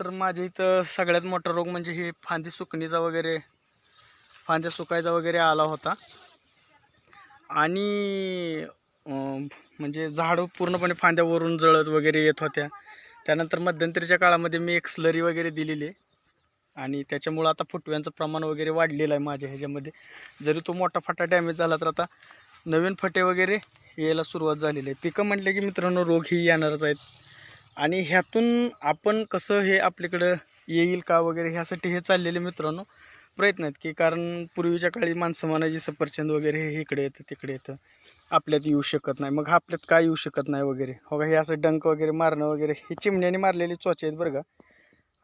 तर माझ्या इथं सगळ्यात मोठा रोग म्हणजे हे फांदी सुकणीचा वगैरे फांद्या सुकायचा वगैरे आला होता. आणि म्हणजे झाडं पूर्णपणे फांद्यावरून जळत वगैरे येत होत्या. त्यानंतर मध्यंतरीच्या काळामध्ये मी एक स्लरी वगैरे दिलेली आहे. आणि त्याच्यामुळं आता फुटव्यांचं प्रमाण वगैरे वाढलेलं आहे माझ्या ह्याच्यामध्ये. जरी तो मोठा फाटा डॅमेज झाला तर आता नवीन फटे वगैरे यायला सुरुवात झालेली आहे. पिकं म्हटले की मित्रांनो रोग ही येणारच आहेत. आणि ह्यातून आपण कसं हे आपल्याकडं येईल का वगैरे ह्यासाठी हे चाललेले मित्रांनो प्रयत्न आहेत की कारण पूर्वीच्या काळी माणसं म्हणायची सफरचंद वगैरे हे इकडे येतं तिकडे येतं. आपल्यात येऊ शकत नाही. मग आपल्यात काय येऊ शकत नाही वगैरे? हो का? हे असं डंक वगैरे मारणं वगैरे हे चिमण्याने मारलेली चोचे आहेत बरं का.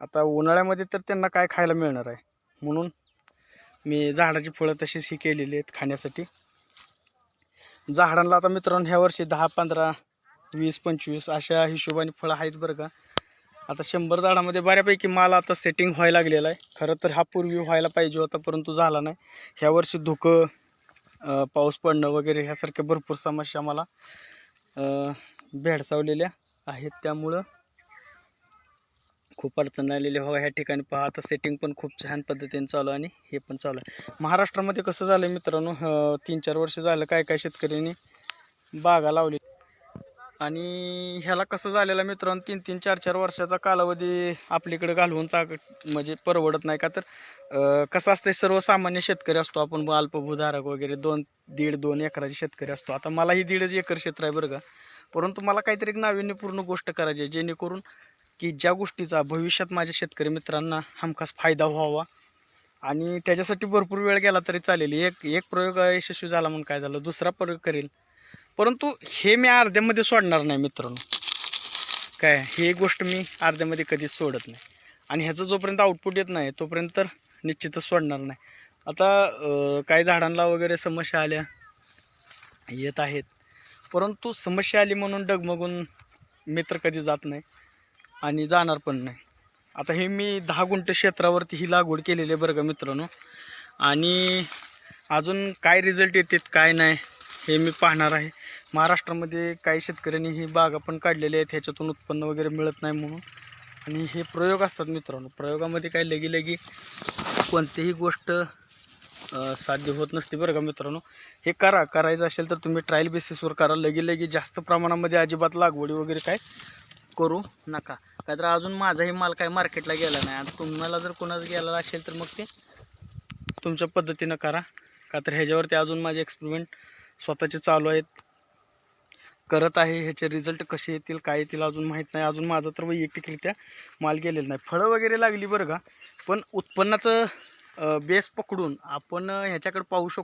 आता उन्हाळ्यामध्ये तर त्यांना काय खायला मिळणार आहे? म्हणून मी झाडाची फळं तशीच ही केलेली आहेत खाण्यासाठी. झाडांना आता मित्रांनो ह्या वर्षी दहा पंधरा वीस पंचवीस अशा हिशोबाने फळं आहेत बरं का. आता शंभर झाडामध्ये बऱ्यापैकी माल आता सेटिंग व्हायला लागलेला आहे. खरं तर हा पूर्वी व्हायला पाहिजे होता परंतु झाला नाही. ह्या वर्षी धुकं पाऊस पडणं वगैरे ह्यासारख्या भरपूर समस्या मला भेडसावलेल्या आहेत. त्यामुळं खूप अडचण आलेली हवा ह्या ठिकाणी पहा आता सेटिंग पण खूप छान पद्धतीने चालू आणि हे पण चालू आहे. महाराष्ट्रामध्ये कसं झालं मित्रांनो तीन चार वर्ष झालं काय काय शेतकऱ्यांनी बागा लावली आणि ह्याला कसं झालेलं मित्रांनो तीन तीन चार चार वर्षाचा कालावधी आपलीकडे घालवून चाक म्हणजे परवडत नाही का? तर कसं असतं सर्वसामान्य शेतकरी असतो आपण अल्पभूधारक वगैरे दोन दीड दोन एकराचे शेतकरी असतो. आता मलाही दीडच एकर क्षेत्र आहे बरं का. परंतु मला काहीतरी एक नाविन्यपूर्ण गोष्ट करायची आहे जेणेकरून की ज्या गोष्टीचा भविष्यात माझ्या शेतकरी मित्रांना हमखास फायदा व्हावा. आणि त्याच्यासाठी भरपूर वेळ गेला तरी चालेल. एक एक प्रयोग यशस्वी झाला म्हणून काय झालं? दुसरा प्रयोग करेल. परंतु हे मी अर्ध्यामध्ये सोडणार नाही मित्रांनो. काय? ही गोष्ट मी अर्ध्यामध्ये कधीच सोडत नाही. आणि ह्याचं जोपर्यंत आउटपुट येत नाही तोपर्यंत तर निश्चितच सोडणार नाही. आता काही झाडांना वगैरे समस्या आल्या येत आहेत. परंतु समस्या आली म्हणून डगमगून मित्र कधी जात नाही आणि जाणार पण नाही. आता हे मी दहा गुंठ क्षेत्रावरती ही लागवड केलेली आहे बरं का मित्रांनो. आणि अजून काय रिझल्ट येतात काय नाही हे मी पाहणार आहे. महाराष्ट्रामध्ये काही शेतकऱ्यांनी ही बागा पण काढलेल्या आहेत ह्याच्यातून उत्पन्न वगैरे मिळत नाही म्हणून. आणि हे प्रयोग असतात मित्रांनो. प्रयोगामध्ये काय लगी लगी कोणतीही गोष्ट साध्य होत नसते बरं का मित्रांनो. हे करा करायचं असेल तर तुम्ही ट्रायल बेसिसवर करा. लगी लगी जास्त प्रमाणामध्ये अजिबात लागवडी वगैरे काय करू नका. काय तर अजून माझाही माल काय मार्केटला गेला नाही. आणि तुम्हाला जर कोणाचा गेला असेल तर मग ते तुमच्या पद्धतीनं करा. का तर ह्याच्यावरती अजून माझे एक्सपेरिमेंट स्वतःचे चालू आहेत. करत आहे ह्याचे रिझल्ट कसे येतील काय येतील अजून माहीत नाही. अजून माझं तर वैयक्तिकरित्या माल गेलेला नाही. फळं वगैरे लागली बरं का पण उत्पन्नाचं बेस पकडून आपण ह्याच्याकडे पाहू शकतो.